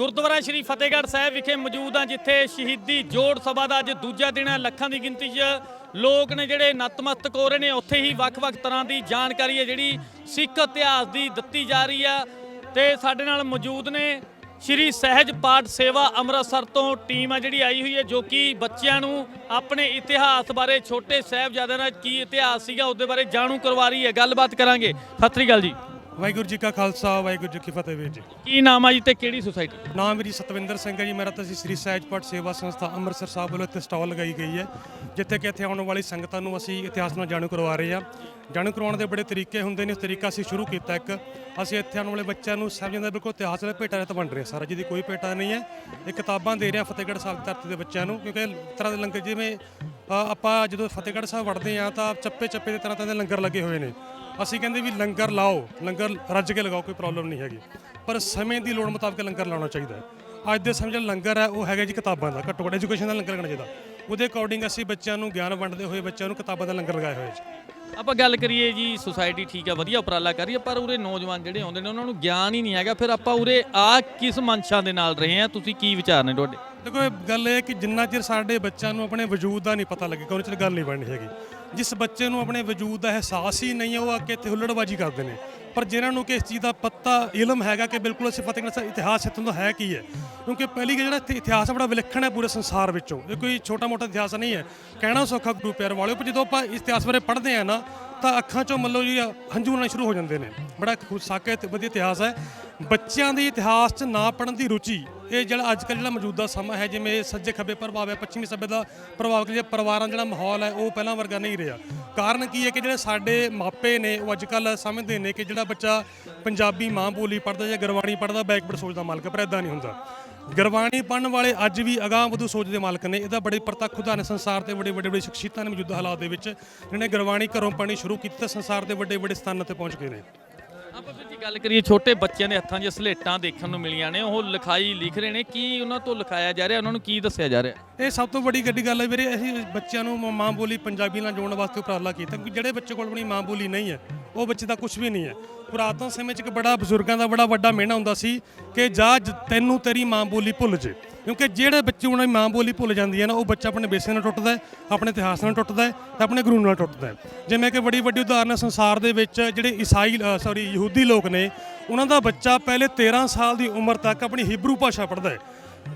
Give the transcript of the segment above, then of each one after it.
ਗੁਰਦੁਆਰਾ ਸ਼੍ਰੀ ਫਤਿਹਗੜ੍ਹ ਸਾਹਿਬ ਵਿਖੇ ਮੌਜੂਦ ਹਾਂ ਜਿੱਥੇ ਸ਼ਹੀਦੀ ਜੋੜ ਸਭਾ ਦਾ ਅੱਜ ਦੂਜਾ ਦਿਨ ਹੈ ਲੱਖਾਂ ਦੀ ਗਿਣਤੀ 'ਚ ਲੋਕ ਨੇ ਜਿਹੜੇ ਨਤਮਸਤਕ ਹੋ ਰਹੇ ਨੇ, ਉੱਥੇ ਹੀ ਵੱਖ-ਵੱਖ ਤਰ੍ਹਾਂ ਦੀ ਜਾਣਕਾਰੀ ਹੈ ਜਿਹੜੀ ਸਿੱਖ ਇਤਿਹਾਸ ਦੀ ਦਿੱਤੀ ਜਾ ਰਹੀ ਆ। ਤੇ ਸਾਡੇ ਨਾਲ ਮੌਜੂਦ ਨੇ ਸ਼੍ਰੀ ਸਹਿਜ ਪਾਠ ਸੇਵਾ ਅੰਮ੍ਰਿਤਸਰ ਤੋਂ ਟੀਮ ਆ ਜਿਹੜੀ ਆਈ ਹੋਈ ਹੈ, ਜੋ ਕਿ ਬੱਚਿਆਂ ਨੂੰ ਆਪਣੇ ਇਤਿਹਾਸ ਬਾਰੇ, ਛੋਟੇ ਸਾਹਿਬਜ਼ਾਦਿਆਂ ਦਾ ਕੀ ਇਤਿਹਾਸ ਸੀਗਾ, ਉਹਦੇ ਬਾਰੇ ਜਾਣੂ ਕਰਵਾ ਰਹੀ ਹੈ। ਗੱਲਬਾਤ ਕਰਾਂਗੇ। ਸਤਿ ਸ੍ਰੀ ਅਕਾਲ ਜੀ। ਵਾਹਿਗੁਰੂ ਜੀ ਕਾ ਖਾਲਸਾ ਵਾਹਿਗੁਰੂ ਜੀ ਕੀ ਫਤਿਹ ਵੀਰ ਜੀ। ਕੀ ਨਾਮ ਆ ਜੀ ਤੇ ਕਿਹੜੀ ਸੁਸਾਇਟੀ? ਨਾਮ ਮੇਰੀ ਸਤਵਿੰਦਰ ਸਿੰਘ ਹੈ ਜੀ ਮੇਰਾ ਤਾਂ ਸ੍ਰੀ ਸਹਿਜਪਾਠ ਸੇਵਾ ਸੰਸਥਾ ਅੰਮ੍ਰਿਤਸਰ ਸਾਹਿਬ ਵੱਲੋਂ ਇੱਥੇ ਸਟਾਲ ਲਗਾਈ ਗਈ ਹੈ ਜਿੱਥੇ ਕਿ ਇੱਥੇ ਆਉਣ ਵਾਲੀ ਸੰਗਤਾਂ ਨੂੰ ਅਸੀਂ ਇਤਿਹਾਸ ਨਾਲ ਜਾਣੂ ਕਰਵਾ ਰਹੇ ਹਾਂ। ਜਾਣੂ ਕਰਵਾਉਣ ਦੇ ਬੜੇ ਤਰੀਕੇ ਹੁੰਦੇ ਨੇ ਇਸ ਤਰੀਕਾ ਅਸੀਂ ਸ਼ੁਰੂ ਕੀਤਾ ਇੱਕ ਅਸੀਂ ਇੱਥੇ ਆਉਣ ਵਾਲੇ ਬੱਚਿਆਂ ਨੂੰ ਸਾਹਿਬਜ਼ਾਦੇ ਦਾ ਬਿਲਕੁਲ ਇਤਿਹਾਸ ਦਾ ਭੇਟਾ ਰਤ ਵੰਡ ਰਹੇ ਸਾਰਾ ਜਿਹਦੀ ਕੋਈ ਭੇਟਾ ਨਹੀਂ ਹੈ। ਇਹ ਕਿਤਾਬਾਂ ਦੇ ਰਿਹਾ ਫਤਿਹਗੜ੍ਹ ਸਾਹਿਬ ਦੀ ਧਰਤੀ ਦੇ ਬੱਚਿਆਂ ਨੂੰ ਕਿਉਂਕਿ ਤਰ੍ਹਾਂ ਦੇ ਲੰਗਰ ਜਿਵੇਂ ਅ, ਆਪਾਂ ਜਦੋਂ ਫਤਿਹਗੜ੍ਹ ਸਾਹਿਬ ਵੜਦੇ ਹਾਂ ਤਾਂ ਚੱਪੇ ਚੱਪੇ ਦੇ ਤਰ੍ਹਾਂ ਤਰ੍ਹਾਂ ਦੇ ਲੰਗਰ ਲੱਗੇ ਹੋਏ ਨੇ। ਅਸੀਂ ਕਹਿੰਦੇ ਵੀ ਲੰਗਰ ਲਾਓ ਲੰਗਰ ਰੱਜ ਕੇ ਲਗਾਓ ਕੋਈ ਪ੍ਰੋਬਲਮ ਨਹੀਂ ਹੈਗੀ। ਪਰ ਸਮੇਂ ਦੀ ਲੋੜ ਮੁਤਾਬਕ ਲੰਗਰ ਲਾਉਣਾ ਚਾਹੀਦਾ ਹੈ। ਅੱਜ ਦੇ ਸਮੇਂ 'ਚ ਲੰਗਰ ਹੈ ਉਹ ਹੈਗਾ ਜੀ ਕਿਤਾਬਾਂ ਦਾ ਘੱਟੋ ਘੱਟ ਐਜੂਕੇਸ਼ਨ ਦਾ ਲੰਗਰ ਲੱਗਣਾ ਚਾਹੀਦਾ। ਉਹਦੇ ਅਕੋਰਡਿੰਗ ਅਸੀਂ ਬੱਚਿਆਂ ਨੂੰ ਗਿਆਨ ਵੰਡਦੇ ਹੋਏ ਬੱਚਿਆਂ ਨੂੰ ਕਿਤਾਬਾਂ ਦਾ ਲੰਗਰ ਲਗਾਇਆ ਹੋਇਆ ਜੀ। ਆਪਾਂ ਗੱਲ ਕਰੀਏ ਜੀ ਸੁਸਾਇਟੀ ਠੀਕ ਆ ਵਧੀਆ ਉਪਰਾਲਾ ਕਰ ਰਹੀ ਹੈ ਪਰ ਉਰੇ ਨੌਜਵਾਨ ਜਿਹੜੇ ਆਉਂਦੇ ਨੇ ਉਹਨਾਂ ਨੂੰ ਗਿਆਨ ਹੀ ਨਹੀਂ ਹੈਗਾ। ਫਿਰ ਆਪਾਂ ਉਰੇ ਆ ਕਿਸ ਮਨਸ਼ਾ ਦੇ ਨਾਲ ਰਹੇ ਆ? ਤੁਸੀਂ ਕੀ ਵਿਚਾਰ ਨੇ ਤੁਹਾਡੇ? ਦੇਖੋ ਇਹ ਗੱਲ ਇਹ ਹੈ ਕਿ ਜਿੰਨਾ ਚਿਰ ਸਾਡੇ ਬੱਚਿਆਂ ਨੂੰ ਆਪਣੇ ਵਜੂਦ ਦਾ ਨਹੀਂ ਪਤਾ ਲੱਗੇਗਾ ਉਹਨਾਂ ਚਿਰ ਗੱਲ ਨਹੀਂ ਬਣਨੀ ਹੈਗੀ। ਜਿਸ ਬੱਚੇ ਨੂੰ ਆਪਣੇ ਵਜੂਦ ਦਾ ਅਹਿਸਾਸ ਹੀ ਨਹੀਂ ਹੈ, ਉਹ ਆ ਕੇ ਇੱਥੇ ਹੁੱਲੜਬਾਜੀ ਕਰਦੇ ਨੇ। ਪਰ ਜਿਨ੍ਹਾਂ ਨੂੰ ਕਿ ਇਸ ਚੀਜ਼ ਦਾ ਪਤਾ ਇਲਮ ਹੈਗਾ ਕਿ ਬਿਲਕੁਲ ਅਸੀਂ ਫਤਿਹਗੜ੍ਹ ਸਾਹਿਬ ਇਤਿਹਾਸ ਇੱਥੋਂ ਦਾ ਹੈ ਕੀ ਹੈ? ਕਿਉਂਕਿ ਪਹਿਲੀ ਗੱਲ ਜਿਹੜਾ ਇੱਥੇ ਇਤਿਹਾਸ ਹੈ ਬੜਾ ਵਿਲੱਖਣ ਹੈ ਪੂਰੇ ਸੰਸਾਰ ਵਿੱਚੋਂ। ਇਹ ਕੋਈ ਛੋਟਾ ਮੋਟਾ ਇਤਿਹਾਸ ਨਹੀਂ ਹੈ। ਕਹਿਣਾ ਸੌਖਾ ਗੁਰੂ ਪਿਆਰ ਵਾਲਿਓ, ਪਰ ਜਦੋਂ ਆਪਾਂ ਇਤਿਹਾਸ ਬਾਰੇ ਪੜ੍ਹਦੇ ਆ ਨਾ, ਤਾਂ ਅੱਖਾਂ ਚੋਂ ਮੰਨ ਜੀ ਹੰਝੂ ਆਉਣੇ ਸ਼ੁਰੂ ਹੋ ਜਾਂਦੇ ਨੇ। ਬੜਾ ਖੁਸ਼ਾਕਾ ਵਧੀਆ ਇਤਿਹਾਸ ਹੈ। ਬੱਚਿਆਂ ਦੇ ਇਤਿਹਾਸ 'ਚ ਨਾ ਪੜਨ ਦੀ ਰੁਚੀ ਇਹ ਜਿਹੜਾ ਅੱਜ ਕੱਲ੍ਹ ਜਿਹੜਾ ਮੌਜੂਦਾ ਸਮਾਂ ਹੈ ਜਿਵੇਂ ਸੱਜੇ ਖੱਬੇ ਪ੍ਰਭਾਵ ਹੈ ਪੱਛਮੀ ਸੱਭਿਅਤਾ ਦਾ ਪ੍ਰਭਾਵ ਕਿ ਪਰਿਵਾਰਾਂ ਦਾ ਜਿਹੜਾ ਮਾਹੌਲ ਹੈ ਉਹ ਪਹਿਲਾਂ ਵਰਗਾ ਨਹੀਂ ਰਿਹਾ। ਕਾਰਨ ਕੀ ਹੈ ਕਿ ਜਿਹੜੇ ਸਾਡੇ ਮਾਪੇ ਨੇ ਉਹ ਅੱਜ ਕੱਲ੍ਹ ਸਮਝਦੇ ਨੇ ਕਿ ਜਿਹੜਾ ਬੱਚਾ ਪੰਜਾਬੀ ਮਾਂ ਬੋਲੀ ਪੜਦਾ ਜਾਂ ਗੁਰਬਾਣੀ ਪੜਦਾ ਬੈਕਵਰਡ ਸੋਚ ਦਾ ਮਾਲਕ ਹੈ, ਪਰ ਇਦਾਂ ਨਹੀਂ ਹੁੰਦਾ। ਗੁਰਬਾਣੀ ਪੜਨ ਵਾਲੇ ਅੱਜ ਵੀ ਅਗਾਂਹ ਵਧੂ ਸੋਚ ਦੇ ਮਾਲਕ ਨੇ। ਇਹਦਾ ਬੜੇ ਪ੍ਰਤੱਖ ਉਦਾਹਰਨ ਸੰਸਾਰ ਤੇ ਵੱਡੇ ਵੱਡੇ ਵੱਡੇ ਸ਼ਖਸੀਅਤਾਂ ਨੇ ਮੌਜੂਦਾ ਹਾਲਾਤ ਦੇ ਵਿੱਚ ਜਿਹਨੇ ਗੁਰਬਾਣੀ ਘਰੋਂ ਪੜ੍ਹਨੀ ਸ਼ੁਰੂ ਕੀਤੀ ਤਾਂ ਸੰਸਾਰ ਦੇ ਵੱਡੇ ਵੱਡੇ ਸਥਾਨਾਂ ਤੇ ਪਹੁੰਚ ਗਏ ਨੇ। ਆਪਾਂ ਫਿਰ ਜੀ, ਗੱਲ ਕਰੀਏ ਛੋਟੇ ਬੱਚਿਆਂ ਦੇ ਹੱਥਾਂ 'ਚ ਸਲੇਟਾਂ ਦੇਖਣ ਨੂੰ ਮਿਲੀਆਂ ਨੇ, ਉਹ ਲਿਖਾਈ ਲਿਖ ਰਹੇ ਨੇ, ਕੀ ਉਹਨਾਂ ਤੋਂ ਲਿਖਾਇਆ ਜਾ ਰਿਹਾ, ਉਹਨਾਂ ਨੂੰ ਕੀ ਦੱਸਿਆ ਜਾ ਰਿਹਾ? ਇਹ ਸਭ ਤੋਂ ਵੱਡੀ ਗੱਡੀ ਗੱਲ ਹੈ ਵੀਰੇ, ਅਸੀਂ ਬੱਚਿਆਂ ਨੂੰ ਮ- ਮਾਂ ਬੋਲੀ ਪੰਜਾਬੀ ਨਾਲ ਜੋੜਨ ਵਾਸਤੇ ਉਪਰਾਲਾ ਕੀਤਾ, ਕਿਉਂਕਿ ਜਿਹੜੇ ਬੱਚੇ ਕੋਲ ਆਪਣੀ ਮਾਂ ਬੋਲੀ ਨਹੀਂ ਹੈ, ਉਹ ਬੱਚੇ ਦਾ ਕੁਝ ਵੀ ਨਹੀਂ ਹੈ। ਪੁਰਾਤਨ ਸਮੇਂ 'ਚ ਇੱਕ ਬੜਾ ਬਜ਼ੁਰਗਾਂ ਦਾ ਬੜਾ ਵੱਡਾ ਮਿਹਣਾ ਹੁੰਦਾ ਸੀ ਕਿ ਜਾ ਜ- ਤੈਨੂੰ ਤੇਰੀ ਮਾਂ ਬੋਲੀ ਭੁੱਲ ਜੇ। ਕਿਉਂਕਿ ਜਿਹੜੇ ਬੱਚੇ ਉਹਨਾਂ ਦੀ ਮਾਂ ਬੋਲੀ ਭੁੱਲ ਜਾਂਦੀ ਹੈ ਨਾ, ਉਹ ਬੱਚਾ ਆਪਣੇ ਬੇਸੇ ਨਾਲ ਟੁੱਟਦਾ ਹੈ, ਆਪਣੇ ਇਤਿਹਾਸ ਨਾਲ ਟੁੱਟਦਾ ਹੈ ਤੇ ਆਪਣੇ ਗੁਰੂ ਨਾਲ ਟੁੱਟਦਾ ਹੈ। ਜਿਵੇਂ ਕਿ ਬੜੀ ਵੱਡੀ ਉਦਾਹਰਨ ਹੈ, ਸੰਸਾਰ ਦੇ ਵਿੱਚ ਜਿਹੜੇ ਈਸਾਈ ਸੌਰੀ ਯਹੂਦੀ ਲੋਕ ਨੇ, ਉਹਨਾਂ ਦਾ ਬੱਚਾ ਪਹਿਲੇ 13 ਸਾਲ ਦੀ ਉਮਰ ਤੱਕ ਆਪਣੀ ਹੀਬਰੂ ਭਾਸ਼ਾ ਪੜ੍ਹਦਾ ਹੈ।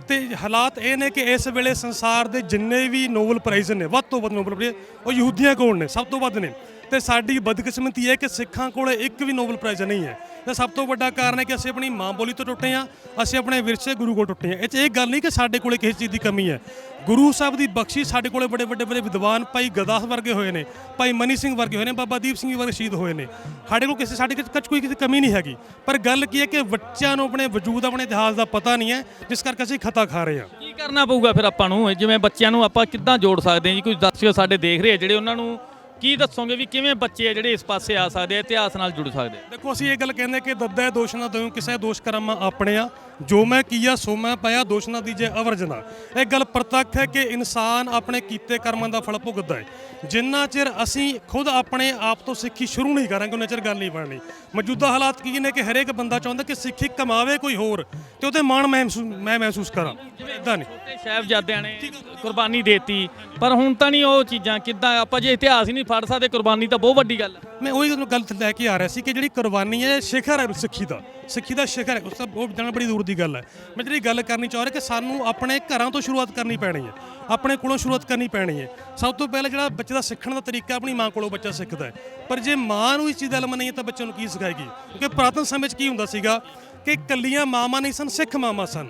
ਤੇ ਹਾਲਾਤ ਇਹ ਨੇ ਕਿ ਇਸ ਵੇਲੇ ਸੰਸਾਰ ਦੇ ਜਿੰਨੇ ਵੀ ਨੋਬਲ ਪ੍ਰਾਈਜ਼ ਨੇ, ਵੱਧ ਤੋਂ ਵੱਧ ਨੋਬਲ ਪ੍ਰਾਈਜ਼ ਉਹ ਯਹੂਦੀਆਂ ਕੋਲ ਨੇ, ਸਭ ਤੋਂ ਵੱਧ ਨੇ। ਤੇ ਸਾਡੀ ਬਦਕਿਸਮਤੀ ਹੈ ਕਿ ਸਿੱਖਾਂ ਕੋਲ ਇੱਕ ਵੀ ਨੋਬਲ ਪ੍ਰਾਈਜ਼ ਨਹੀਂ ਹੈ। ਤੇ ਸਭ ਤੋਂ ਵੱਡਾ ਕਾਰਨ ਹੈ ਕਿ ਅਸੀਂ ਆਪਣੀ ਮਾਂ ਬੋਲੀ ਤੋਂ ਟੁੱਟੇ ਹਾਂ, ਅਸੀਂ ਆਪਣੇ ਵਿਰਸੇ ਗੁਰੂ ਕੋਲ ਟੁੱਟੇ ਹਾਂ। ਇਹ 'ਚ ਇਹ ਗੱਲ ਨਹੀਂ ਕਿ ਸਾਡੇ ਕੋਲੇ ਕਿਸੇ ਚੀਜ਼ ਦੀ ਕਮੀ ਹੈ। ਗੁਰੂ ਸਾਹਿਬ ਦੀ ਬਖਸ਼ਿਸ਼ ਸਾਡੇ ਕੋਲੇ ਬੜੇ ਵੱਡੇ ਵੱਡੇ ਵਿਦਵਾਨ ਭਾਈ ਗਦਾਸ ਵਰਗੇ ਹੋਏ ਨੇ, ਭਾਈ ਮਨੀ ਸਿੰਘ ਵਰਗੇ ਹੋਏ ਨੇ, ਬਾਬਾ ਦੀਪ ਸਿੰਘ ਵਰਗੇ ਸ਼ਹੀਦ ਹੋਏ ਨੇ। ਸਾਡੇ ਕੋਲ ਕਿਸੇ, ਸਾਡੇ ਕੱਚ ਕੋਈ ਕਿਸੇ ਕਮੀ ਨਹੀਂ ਹੈਗੀ। ਪਰ ਗੱਲ ਕੀ ਹੈ ਕਿ ਬੱਚਿਆਂ ਨੂੰ ਆਪਣੇ ਵਜੂਦ, ਆਪਣੇ ਇਤਿਹਾਸ ਦਾ ਪਤਾ ਨਹੀਂ ਹੈ, ਜਿਸ ਕਰਕੇ ਅਸੀਂ ਖਤਾ ਖਾ ਰਹੇ ਹਾਂ। ਕੀ ਕਰਨਾ ਪਊਗਾ ਫਿਰ ਆਪਾਂ ਨੂੰ? ਜਿਵੇਂ ਬੱਚਿਆਂ ਨੂੰ ਆਪਾਂ ਕਿੱਦਾਂ ਜੋੜ ਸਕਦੇ ਹਾਂ ਜੀ? ਕੋਈ ਦੱਸਿਓ ਸਾਡੇ ਦੇਖ ਰਹੇ ਜਿਹੜੇ ਉਹਨਾਂ ਨੂੰ ਕੀ ਦੱਸੋਗੇ ਵੀ ਕਿਵੇਂ ਬੱਚੇ ਆ ਜਿਹੜੇ ਇਸ ਪਾਸੇ ਆ ਸਕਦੇ ਆ ਇਤਿਹਾਸ ਨਾਲ ਜੁੜ ਸਕਦੇ ਆ? ਦੇਖੋ ਅਸੀਂ ਇਹ ਗੱਲ ਕਹਿੰਦੇ ਕਿ ਦੱਦਾ ਦੋਸ਼ ਨਾ ਦਿਓ ਕਿਸੇ ਦੋਸ਼ ਕਰਮ ਆਪਣੇ ਆ। ਜੋ ਮੈਂ ਕੀਆ ਸੋ ਮੈਂ ਪਾਇਆ ਦੋਸ਼ ਨਾ ਦੀਜੇ ਅਵਰਜਨਾ ਇਹ ਗੱਲ ਪ੍ਰਤੱਖ ਹੈ ਕਿ ਇਨਸਾਨ ਆਪਣੇ ਕੀਤੇ ਕਰਮਾਂ ਦਾ ਫਲ ਭੁਗਤਦਾ ਹੈ। ਜਿੰਨਾ ਚਿਰ ਅਸੀਂ ਖੁਦ ਆਪਣੇ ਆਪ ਤੋਂ ਸਿੱਖੀ ਸ਼ੁਰੂ ਨਹੀਂ ਕਰਾਂਗੇ ਉਹਨਾਂ ਚਿਰ ਗੱਲ ਨਹੀਂ ਬਣਨੀ। ਮੌਜੂਦਾ ਹਾਲਾਤ ਕੀ ਨੇ ਕਿ ਹਰੇਕ ਬੰਦਾ ਚਾਹੁੰਦਾ ਕਿ ਸਿੱਖੀ ਕਮਾਵੇ ਕੋਈ ਹੋਰ ਤੇ ਉਹਦੇ ਮਾਣ ਮਹਿਸੂਸ ਮੈਂ ਮਹਿਸੂਸ ਕਰਾਂ। ਇਦਾਂ ਨਹੀਂ। ਛੋਟੇ ਸਾਹਿਬਜ਼ਾਦਿਆਂ ਨੇ ਕੁਰਬਾਨੀ ਦੇਤੀ ਪਰ ਹੁਣ ਤਾਂ ਨਹੀਂ ਉਹ ਚੀਜ਼ਾਂ ਕਿੱਦਾਂ ਆਪਾਂ ਜੇ ਇਤਿਹਾਸ ਹੀ ਨਹੀਂ ਫੜ ਸਕਦੇ, ਕੁਰਬਾਨੀ ਤਾਂ ਬਹੁਤ ਵੱਡੀ ਗੱਲ ਹੈ ਮੈਂ ਉਹੀ ਤੁਹਾਨੂੰ ਗੱਲ ਲੈ ਕੇ ਆ ਰਿਹਾ ਸੀ ਕਿ ਜਿਹੜੀ ਕੁਰਬਾਨੀ ਹੈ ਸ਼ਿਖਰ ਹੈ, ਸਿੱਖੀ ਦਾ। ਸਿੱਖੀ ਦਾ ਸ਼ਿਖਰ ਹੈ, ਉਸ ਤੋਂ ਉਹ ਜਾਣਾ ਬੜੀ ਦੂਰ ਦੀ ਗੱਲ ਹੈ। ਮੈਂ ਜਿਹੜੀ ਗੱਲ ਕਰਨੀ ਚਾਹ ਰਿਹਾ ਕਿ ਸਾਨੂੰ ਆਪਣੇ ਘਰਾਂ ਤੋਂ ਸ਼ੁਰੂਆਤ ਕਰਨੀ ਪੈਣੀ ਹੈ। ਆਪਣੇ ਕੋਲੋਂ ਸ਼ੁਰੂਆਤ ਕਰਨੀ ਪੈਣੀ ਹੈ। ਸਭ ਤੋਂ ਪਹਿਲਾਂ ਜਿਹੜਾ ਬੱਚੇ ਦਾ ਸਿੱਖਣ ਦਾ ਤਰੀਕਾ ਆਪਣੀ ਮਾਂ ਕੋਲੋਂ ਬੱਚਾ ਸਿੱਖਦਾ ਹੈ। ਪਰ ਜੇ ਮਾਂ ਨੂੰ ਇਸ ਚੀਜ਼ ਦਾ ਇਲਮ ਨਹੀਂ ਹੈ, ਤਾਂ ਬੱਚੇ ਨੂੰ ਕੀ ਸਿਖਾਏਗੀ? ਕਿਉਂਕਿ ਪੁਰਾਤਨ ਸਮੇਂ 'ਚ ਕੀ ਹੁੰਦਾ ਸੀਗਾ ਕਿ ਕੱਲੀਆਂ ਮਾਵਾਂ ਨਹੀਂ ਸਨ, ਸਿੱਖ ਮਾਵਾਂ ਸਨ।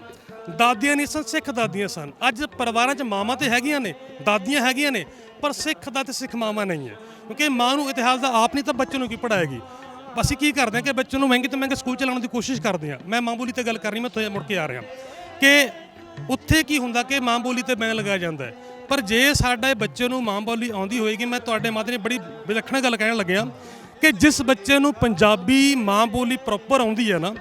ਦਾਦੀਆਂ ਨਹੀਂ ਸਨ, ਸਿੱਖ ਦਾਦੀਆਂ ਸਨ। ਅੱਜ ਪਰਿਵਾਰਾਂ 'ਚ ਮਾਵਾਂ ਤੇ ਹੈਗੀਆਂ ਨੇ, ਦਾਦੀਆਂ ਹੈਗੀਆਂ ਨੇ। ਪਰ ਸਿੱਖ ਦਾ ਤੇ ਸਿੱਖ ਮਾਵਾਂ ਨਹੀਂ ਹੈ। ਕਿਉਂਕਿ ਮਾਂ ਨੂੰ ਇਤਿਹਾਸ ਦਾ ਆਪ ਨਹੀਂ ਤਾਂ ਬੱਚੇ ਨੂੰ ਕੀ ਪੜਾਏਗੀ ਅਸੀਂ ਕੀ ਕਰਦੇ ਹਾਂ ਕਿ ਬੱਚੇ ਨੂੰ ਮਹਿੰਗੇ ਤੋਂ ਮਹਿੰਗੇ ਸਕੂਲ ਚਲਾਉਣ ਦੀ ਕੋਸ਼ਿਸ਼ ਕਰਦੇ ਹਾਂ। ਮੈਂ ਮਾਂ ਬੋਲੀ ਤੇ ਗੱਲ ਕਰ ਰਹੀ, ਮੈਂ ਤੋਂ ਮੁੜ ਕੇ ਆ ਰਿਹਾ। ਕਿ ਉੱਥੇ ਕੀ ਹੁੰਦਾ ਕਿ ਮਾਂ ਬੋਲੀ ਤੇ ਬੈਨ ਲਗਾਇਆ ਜਾਂਦਾ ਹੈ। ਪਰ ਜੇ ਸਾਡੇ ਬੱਚੇ ਨੂੰ ਮਾਂ ਬੋਲੀ ਆਉਂਦੀ ਹੋਏਗੀ, ਮੈਂ ਤੁਹਾਡੇ ਮਾਧਿਅਮ ਬੜੀ ਵਿਲੱਖਣ ਗੱਲ ਕਹਿਣ ਲੱਗਿਆ ਕਿ ਜਿਸ ਬੱਚੇ ਨੂੰ ਪੰਜਾਬੀ ਮਾਂ ਬੋਲੀ ਪ੍ਰੋਪਰ ਆਉਂਦੀ ਹੈ ਨਾ,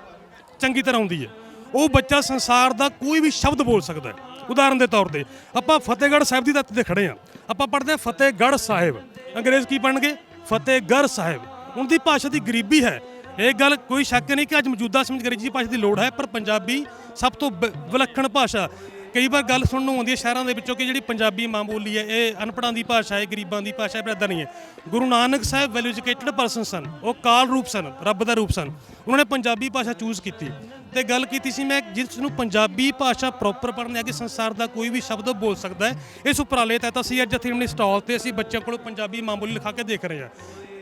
ਚੰਗੀ ਤਰ੍ਹਾਂ ਆਉਂਦੀ ਹੈ, ਉਹ ਬੱਚਾ ਸੰਸਾਰ ਦਾ ਕੋਈ ਵੀ ਸ਼ਬਦ ਬੋਲ ਸਕਦਾ ਹੈ। ਉਦਾਹਰਨ ਦੇ ਤੌਰ ਤੇ, ਆਪਾਂ ਫਤਿਹਗੜ੍ਹ ਸਾਹਿਬ ਦੀ ਧਰਤੀ ਤੇ ਖੜੇ ਹਾਂ। ਆਪਾਂ ਪੜ੍ਹਦੇ ਹਾਂ ਫਤਿਹਗੜ੍ਹ ਸਾਹਿਬ। ਅੰਗਰੇਜ਼ ਕੀ ਪੜ੍ਹਨਗੇ? ਫਤਿਹਗੜ੍ਹ ਸਾਹਿਬ। ਉਹਦੀ ਭਾਸ਼ਾ ਦੀ ਗਰੀਬੀ ਹੈ। ਇਹ ਗੱਲ ਕੋਈ ਸ਼ੱਕ ਨਹੀਂ ਕਿ ਅੱਜ ਮੌਜੂਦਾ ਸਮਝ ਅੰਗਰੇਜ਼ੀ ਭਾਸ਼ਾ ਦੀ ਲੋੜ ਹੈ, ਪਰ ਪੰਜਾਬੀ ਸਭ ਤੋਂ ਵਿਲੱਖਣ ਭਾਸ਼ਾ। ਕਈ ਵਾਰ ਗੱਲ ਸੁਣਨ ਨੂੰ ਆਉਂਦੀ ਹੈ ਸ਼ਹਿਰਾਂ ਦੇ ਵਿੱਚੋਂ ਕਿ ਜਿਹੜੀ ਪੰਜਾਬੀ ਮਾਂ ਬੋਲੀ ਹੈ, ਇਹ ਅਨਪੜ੍ਹਾਂ ਦੀ ਭਾਸ਼ਾ ਹੈ, ਗਰੀਬਾਂ ਦੀ ਭਾਸ਼ਾ ਹੈ, ਪਰ ਏਦਾਂ ਨਹੀਂ ਹੈ। Guru Nanak Sahib well educated person ਸਨ, ਉਹ ਕਾਲ ਰੂਪ ਸਨ, ਰੱਬ ਦਾ ਰੂਪ ਸਨ। ਉਹਨਾਂ ਨੇ ਪੰਜਾਬੀ ਭਾਸ਼ਾ ਚੂਜ਼ ਕੀਤੀ। ਤੇ ਗੱਲ ਕੀਤੀ ਸੀ ਮੈਂ, ਜਿਸ ਨੂੰ ਪੰਜਾਬੀ ਭਾਸ਼ਾ ਪ੍ਰੋਪਰ ਪੜ੍ਹਨ ਹੈ ਕਿ ਸੰਸਾਰ ਦਾ ਕੋਈ ਵੀ ਸ਼ਬਦ ਬੋਲ ਸਕਦਾ ਹੈ। ਇਸ ਉਪਰਾਲੇ ਤਹਿਤ ਅਸੀਂ ਅੱਜ ਇੱਥੇ ਆਪਣੀ ਸਟਾਲ ਤੇ ਅਸੀਂ ਬੱਚਿਆਂ ਕੋਲੋਂ ਪੰਜਾਬੀ ਮਾਂ ਬੋਲੀ ਲਿਖਾ ਕੇ ਦੇਖ ਰਹੇ ਹਾਂ।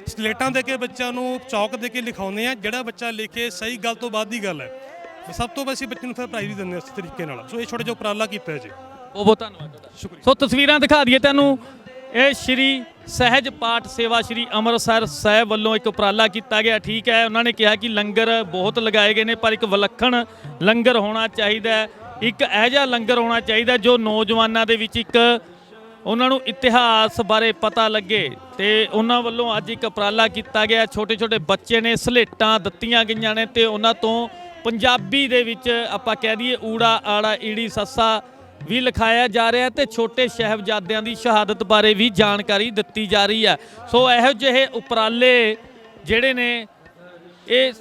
ਸਲੇਟਾਂ ਦੇ ਕੇ ਬੱਚਿਆਂ ਨੂੰ ਚੌਕ ਦੇ ਕੇ ਲਿਖਾਉਂਦੇ ਆ ਜਿਹੜਾ ਬੱਚਾ ਲਿਖੇ ਸਹੀ ਗੱਲ ਤੋਂ ਬਾਅਦ ਦੀ ਗੱਲ ਹੈ। ਸਭ ਤੋਂ ਵੈਸੇ ਬੱਚੇ ਨੂੰ ਫਿਰ ਪ੍ਰਾਈਜ਼ ਵੀ ਦਿੰਦੇ ਆ ਇਸ ਤਰੀਕੇ ਨਾਲ। ਸੋ ਇਹ ਛੋਟਾ ਜਿਹਾ ਉਪਰਾਲਾ ਕੀਤਾ ਜੀ। ਬਹੁਤ ਬਹੁਤ ਧੰਨਵਾਦ ਸੋ ਤਸਵੀਰਾਂ ਦਿਖਾ ਦਈਏ ਤੁਹਾਨੂੰ। ਇਹ ਸ਼੍ਰੀ ਸਹਿਜ ਪਾਠ ਸੇਵਾ ਸ਼੍ਰੀ ਅੰਮ੍ਰਿਤਸਰ ਸਾਹਿਬ ਵੱਲੋਂ ਇੱਕ ਉਪਰਾਲਾ ਕੀਤਾ ਗਿਆ, ਠੀਕ ਹੈ। ਉਹਨਾਂ ਨੇ ਕਿਹਾ ਕਿ ਲੰਗਰ ਬਹੁਤ ਲਗਾਏ ਗਏ ਨੇ, ਪਰ ਇੱਕ ਵਿਲੱਖਣ ਲੰਗਰ ਹੋਣਾ ਚਾਹੀਦਾ ਹੈ। ਇੱਕ ਇਹੋ ਜਿਹਾ ਲੰਗਰ ਹੋਣਾ ਚਾਹੀਦਾ ਜੋ ਨੌਜਵਾਨਾਂ ਦੇ ਵਿੱਚ ਇੱਕ ਉਹਨਾਂ ਨੂੰ ਇਤਿਹਾਸ ਬਾਰੇ ਪਤਾ ਲੱਗੇ ਤੇ ਉਹਨਾਂ ਵੱਲੋਂ ਅੱਜ ਇੱਕ ਉਪਰਾਲਾ ਕੀਤਾ ਗਿਆ। ਛੋਟੇ ਛੋਟੇ ਬੱਚੇ ਨੇ, ਸਲੇਟਾਂ ਦਿੱਤੀਆਂ ਗਈਆਂ ਨੇ ਤੇ ਉਹਨਾਂ ਤੋਂ ਪੰਜਾਬੀ ਦੇ ਵਿੱਚ ਆਪਾਂ ਕਹਿ ਦਈਏ ਊੜਾ ਆੜਾ ਈੜੀ ਸੱਸਾ ਵੀ ਲਿਖਾਇਆ ਜਾ ਰਿਹਾ ਤੇ ਛੋਟੇ ਸਾਹਿਬਜ਼ਾਦਿਆਂ ਦੀ ਸ਼ਹਾਦਤ ਬਾਰੇ ਵੀ ਜਾਣਕਾਰੀ ਦਿੱਤੀ ਜਾ ਰਹੀ ਹੈ। ਸੋ ਇਹੋ ਜਿਹੇ ਉਪਰਾਲੇ ਜਿਹੜੇ ਨੇ, ਇਹ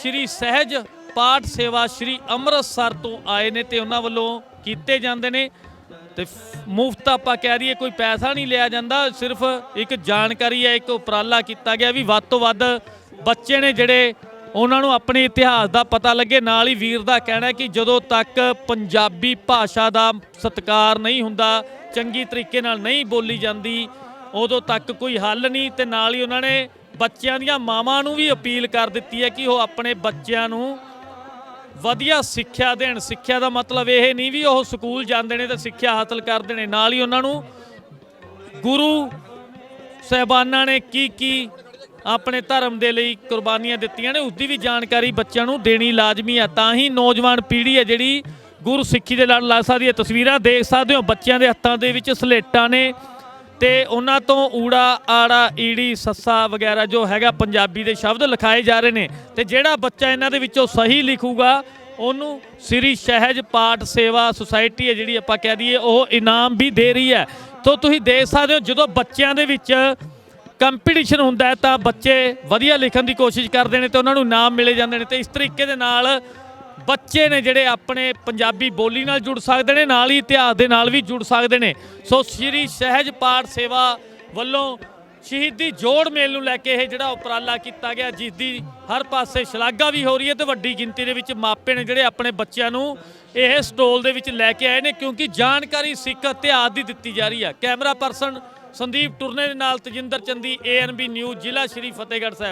ਸ਼੍ਰੀ ਸਹਿਜ ਪਾਠ ਸੇਵਾ ਸ਼੍ਰੀ ਅੰਮ੍ਰਿਤਸਰ ਤੋਂ ਆਏ ਨੇ ਤੇ ਉਹਨਾਂ ਵੱਲੋਂ ਕੀਤੇ ਜਾਂਦੇ ਨੇ। ਤੇ ਮੁਫਤ ਆਪਾਂ ਕਹਿ ਦਈਏ ਕੋਈ ਪੈਸਾ ਨਹੀਂ ਲਿਆ ਜਾਂਦਾ, ਸਿਰਫ ਇੱਕ ਜਾਣਕਾਰੀ ਹੈ, ਇੱਕ ਉਪਰਾਲਾ ਕੀਤਾ ਗਿਆ ਵੀ ਵੱਧ ਤੋਂ ਵੱਧ ਬੱਚੇ ਨੇ ਜਿਹੜੇ ਉਹਨਾਂ ਨੂੰ ਆਪਣੇ ਇਤਿਹਾਸ ਦਾ ਪਤਾ ਲੱਗੇ, ਨਾਲ ਹੀ ਵੀਰ ਦਾ ਕਹਿਣਾ ਹੈ ਕਿ ਜਦੋਂ ਤੱਕ ਪੰਜਾਬੀ ਭਾਸ਼ਾ ਦਾ ਸਤਿਕਾਰ ਨਹੀਂ ਹੁੰਦਾ, ਚੰਗੀ ਤਰੀਕੇ ਨਾਲ ਨਹੀਂ ਬੋਲੀ ਜਾਂਦੀ, ਉਦੋਂ ਤੱਕ ਕੋਈ ਹੱਲ ਨਹੀਂ ਤੇ ਨਾਲ ਹੀ ਉਹਨਾਂ ਨੇ ਬੱਚਿਆਂ ਦੀਆਂ ਮਾਵਾਂ ਨੂੰ ਵੀ ਅਪੀਲ ਕਰ ਦਿੱਤੀ ਹੈ ਕਿ ਉਹ ਆਪਣੇ ਬੱਚਿਆਂ ਨੂੰ ਵਧੀਆ ਸਿੱਖਿਆ ਦੇਣ। ਸਿੱਖਿਆ ਦਾ ਮਤਲਬ ਇਹ ਨਹੀਂ ਵੀ ਉਹ ਸਕੂਲ ਜਾਂਦੇ ਨੇ ਤੇ ਸਿੱਖਿਆ ਹਾਸਲ ਕਰਦੇ ਨੇ ਨਾਲ ਹੀ ਉਹਨਾਂ ਨੂੰ ਗੁਰੂ ਸਹਿਬਾਨਾਂ ਨੇ ਕੀ ਕੀ ਆਪਣੇ ਧਰਮ ਦੇ ਲਈ ਕੁਰਬਾਨੀਆਂ ਦਿੱਤੀਆਂ ਨੇ ਉਸ ਦੀ ਵੀ ਜਾਣਕਾਰੀ ਬੱਚਿਆਂ ਨੂੰ ਦੇਣੀ ਲਾਜ਼ਮੀ ਹੈ। ਤਾਂ ਹੀ ਨੌਜਵਾਨ ਪੀੜ੍ਹੀ ਹੈ ਜਿਹੜੀ ਗੁਰੂ ਸਿੱਖੀ ਦੇ ਲੜ ਲੱਗ ਸਕਦੀ ਹੈ ਤਸਵੀਰਾਂ ਦੇਖ ਸਕਦੇ ਹੋ। ਬੱਚਿਆਂ ਦੇ ਹੱਥਾਂ ਦੇ ਵਿੱਚ ਸਲੇਟਾਂ ਨੇ ਤੇ ਉਹਨਾਂ ਤੋਂ ਊੜਾ, ਆੜਾ, ਈੜੀ, ਸੱਸਾ ਵਗੈਰਾ ਜੋ ਹੈਗਾ ਪੰਜਾਬੀ ਦੇ ਸ਼ਬਦ ਲਿਖਾਏ ਜਾ ਰਹੇ ਨੇ ਤੇ ਜਿਹੜਾ ਬੱਚਾ ਇਹਨਾਂ ਦੇ ਵਿੱਚੋਂ ਸਹੀ ਲਿਖੂਗਾ, ਉਹਨੂੰ ਸ੍ਰੀ ਸਹਿਜ ਪਾਠ ਸੇਵਾ ਸੁਸਾਇਟੀ ਹੈ ਜਿਹੜੀ ਆਪਾਂ ਕਹਿ ਦਈਏ, ਉਹ ਇਨਾਮ ਵੀ ਦੇ ਰਹੀ ਹੈ। ਤੋਂ ਤੁਸੀਂ ਦੇਖ ਸਕਦੇ ਹੋ, ਜਦੋਂ ਬੱਚਿਆਂ ਦੇ ਵਿੱਚ ਕੰਪੀਟੀਸ਼ਨ ਹੁੰਦਾ ਹੈ ਤਾਂ ਬੱਚੇ ਵਧੀਆ ਲਿਖਣ ਦੀ ਕੋਸ਼ਿਸ਼ ਕਰਦੇ ਨੇ ਤੇ ਉਹਨਾਂ ਨੂੰ ਇਨਾਮ ਮਿਲੇ ਜਾਂਦੇ ਨੇ ਤੇ ਇਸ ਤਰੀਕੇ ਦੇ ਨਾਲ ਬੱਚੇ ਨੇ ਜਿਹੜੇ ਆਪਣੇ ਪੰਜਾਬੀ ਬੋਲੀ ਨਾਲ ਜੁੜ ਸਕਦੇ ਨੇ, ਨਾਲ ਹੀ ਇਤਿਹਾਸ ਦੇ ਨਾਲ ਵੀ ਜੁੜ ਸਕਦੇ ਨੇ। ਸੋ ਸ਼੍ਰੀ ਸਹਿਜ ਪਾਠ ਸੇਵਾ ਵੱਲੋਂ ਸ਼ਹੀਦੀ ਜੋੜ ਮੇਲ ਨੂੰ ਲੈ ਕੇ ਇਹ ਜਿਹੜਾ ਉਪਰਾਲਾ ਕੀਤਾ ਗਿਆ, ਜਿਸ ਦੀ ਹਰ ਪਾਸੇ ਸ਼ਲਾਘਾ ਵੀ ਹੋ ਰਹੀ ਹੈ ਤੇ ਵੱਡੀ ਗਿਣਤੀ ਦੇ ਵਿੱਚ ਮਾਪੇ ਨੇ ਜਿਹੜੇ ਆਪਣੇ ਬੱਚਿਆਂ ਨੂੰ ਇਹ ਸਟੋਲ ਦੇ ਵਿੱਚ ਲੈ ਕੇ ਆਏ ਨੇ, ਕਿਉਂਕਿ ਜਾਣਕਾਰੀ ਸਿੱਖ ਇਤਿਹਾਸ ਦੀ ਦਿੱਤੀ ਜਾ ਰਹੀ ਹੈ ਕੈਮਰਾ ਪਰਸਨ ਸੰਦੀਪ ਟੁਰਨੇ ਦੇ ਨਾਲ ਤਜਿੰਦਰ ਚੰਦੀ ਏਐਨਬੀ ਨਿਊਜ਼ ਜ਼ਿਲ੍ਹਾ ਸ਼੍ਰੀ ਫਤਿਹਗੜ੍ਹ ਸਾਹਿਬ।